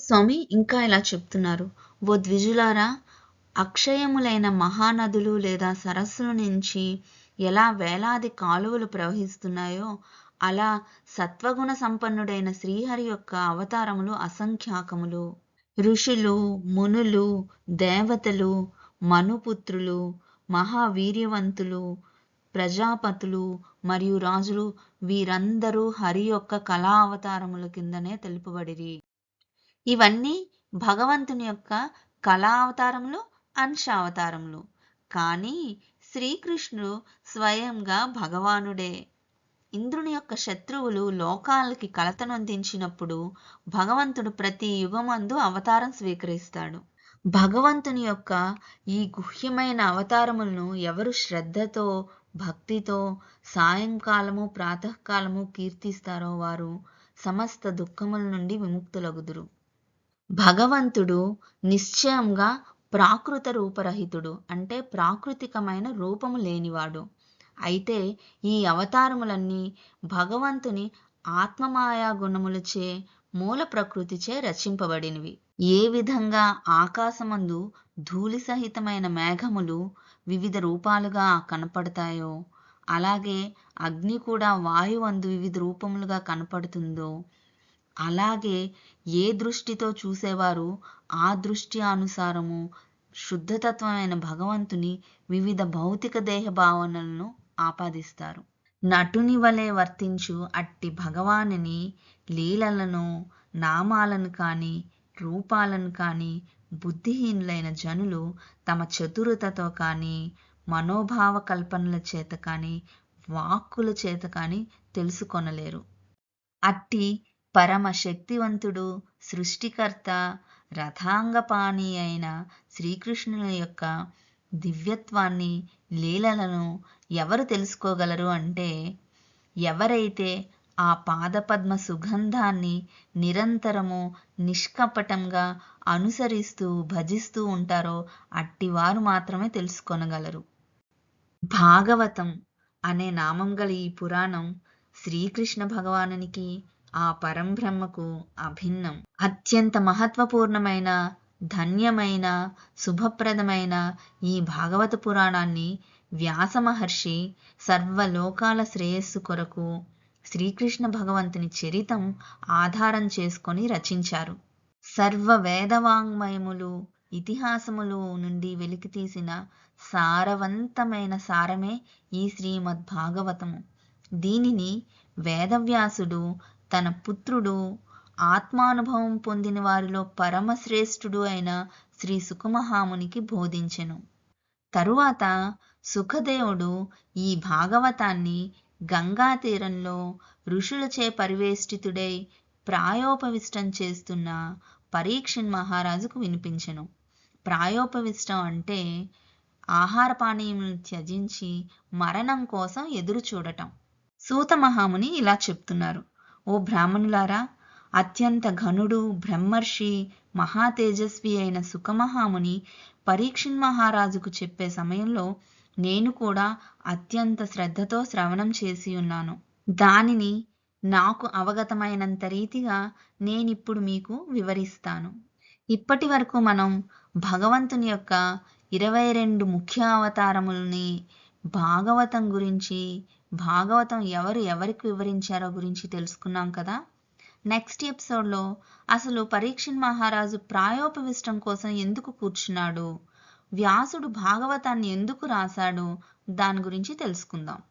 స్వామి ఇంకా ఇలా చెప్తున్నారు. ఓ ద్విజులారా అక్షయములైన మహానదులు లేదా సరస్సుల నుంచి ఎలా వేలాది కాలువలు ప్రవహిస్తున్నాయో అలా సత్వగుణ సంపన్నుడైన శ్రీహరి యొక్క అవతారములు అసంఖ్యాకములు ఋషులు మునులు దేవతలు మనుపుత్రులు మహావీర్యవంతులు ప్రజాపతులు మరియు రాజులు వీరందరూ హరి యొక్క కళా అవతారముల కిందనే తెలుపబడిరి. ఇవన్నీ భగవంతుని యొక్క కళా అవతారములు అంశావతారములు. కానీ శ్రీకృష్ణుడు స్వయంగా భగవానుడే. ఇంద్రుని యొక్క శత్రువులు లోకాలకి కలతనొందించినప్పుడు భగవంతుడు ప్రతి యుగమందు అవతారం స్వీకరిస్తాడు. భగవంతుని యొక్క ఈ గుహ్యమైన అవతారములను ఎవరు శ్రద్ధతో భక్తితో సాయంకాలము ప్రాతకాలము కీర్తిస్తారో వారు సమస్త దుఃఖముల నుండి విముక్తులగుదురు. భగవంతుడు నిశ్చయంగా ప్రాకృత రూపరహితుడు అంటే ప్రాకృతికమైన రూపము లేనివాడు. అయితే ఈ అవతారములన్నీ భగవంతుని ఆత్మమాయా గుణములచే మూల ప్రకృతిచే రచింపబడినవి. ఏ విధంగా ఆకాశమందు ధూళి సహితమైన మేఘములు వివిధ రూపాలుగా కనపడతాయో అలాగే అగ్ని కూడా వాయువందు వివిధ రూపములుగా కనపడుతుందో అలాగే ఏ దృష్టితో చూసేవారు ఆ దృష్టి అనుసారము శుద్ధతత్వమైన భగవంతుని వివిధ భౌతిక దేహ భావనలను ఆపాదిస్తారు. నటుని వలె వర్తించు అట్టి భగవానిని లీలలను నామాలను కానీ రూపాలను కానీ బుద్ధిహీనులైన జనులు తమ చతురతతో కానీ మనోభావ కల్పనల చేత కానీ వాక్కుల చేత కానీ తెలుసుకొనలేరు. అట్టి పరమ శక్తివంతుడు సృష్టికర్త రథాంగపాణి అయిన శ్రీకృష్ణుని యొక్క దివ్యత్వాన్ని లీలలను ఎవరు తెలుసుకోగలరు అంటే ఎవరైతే ఆ పాదపద్మ సుగంధాన్ని నిరంతరము నిష్కపటంగా అనుసరిస్తూ భజిస్తూ ఉంటారో అట్టివారు మాత్రమే తెలుసుకొనగలరు. భాగవతం అనే నామం గల ఈ పురాణం శ్రీకృష్ణ భగవానునికి ఆ పరంబ్రహ్మకు అభిన్నం. అత్యంత మహత్వపూర్ణమైన ధన్యమైన శుభప్రదమైన ఈ భాగవత పురాణాన్ని వ్యాస మహర్షి సర్వలోకాల శ్రేయస్సు కొరకు శ్రీకృష్ణ భగవంతుని చరితం ఆధారం చేసుకొని రచించారు. సర్వ వేదవాంగ్మయములు ఇతిహాసములు నుండి వెలికితీసిన సారవంతమైన సారమే ఈ శ్రీమద్భాగవతము దీనిని వేదవ్యాసుడు తన పుత్రుడు ఆత్మానుభవం పొందిన వారిలో పరమశ్రేష్ఠుడు అయిన శ్రీ సుఖమహామునికి బోధించెను. తరువాత సుఖదేవుడు ఈ భాగవతాన్ని గంగా తీరంలో ఋషులచే పరివేష్టితుడై ప్రాయోపవిష్టం చేస్తున్న పరీక్షన్ మహారాజుకు వినిపించెను. ప్రాయోపవిష్టం అంటే ఆహార పానీయములను త్యజించి మరణం కోసం ఎదురు చూడటం సూత మహాముని ఇలా చెప్తున్నారు. ఓ బ్రాహ్మణులారా అత్యంత ఘనుడు బ్రహ్మర్షి మహాతేజస్వి అయిన సుఖమహాముని పరీక్షణ్ మహారాజుకు చెప్పే సమయంలో నేను కూడా అత్యంత శ్రద్ధతో శ్రవణం చేసి ఉన్నాను. దానిని నాకు అవగతమైనంత రీతిగా నేనిప్పుడు మీకు వివరిస్తాను. ఇప్పటి వరకు మనం భగవంతుని యొక్క ఇరవై రెండు ముఖ్య అవతారములని భాగవతం గురించి భాగవతం ఎవరు ఎవరికి వివరించారో గురించి తెలుసుకున్నాం కదా? నెక్స్ట్ ఎపిసోడ్లో అసలు పరీక్షన్ మహారాజు ప్రాయోపవిష్టం కోసం ఎందుకు కూర్చున్నాడు? వ్యాసుడు భాగవతాన్ని ఎందుకు రాశాడు? దాని గురించి తెలుసుకుందాం.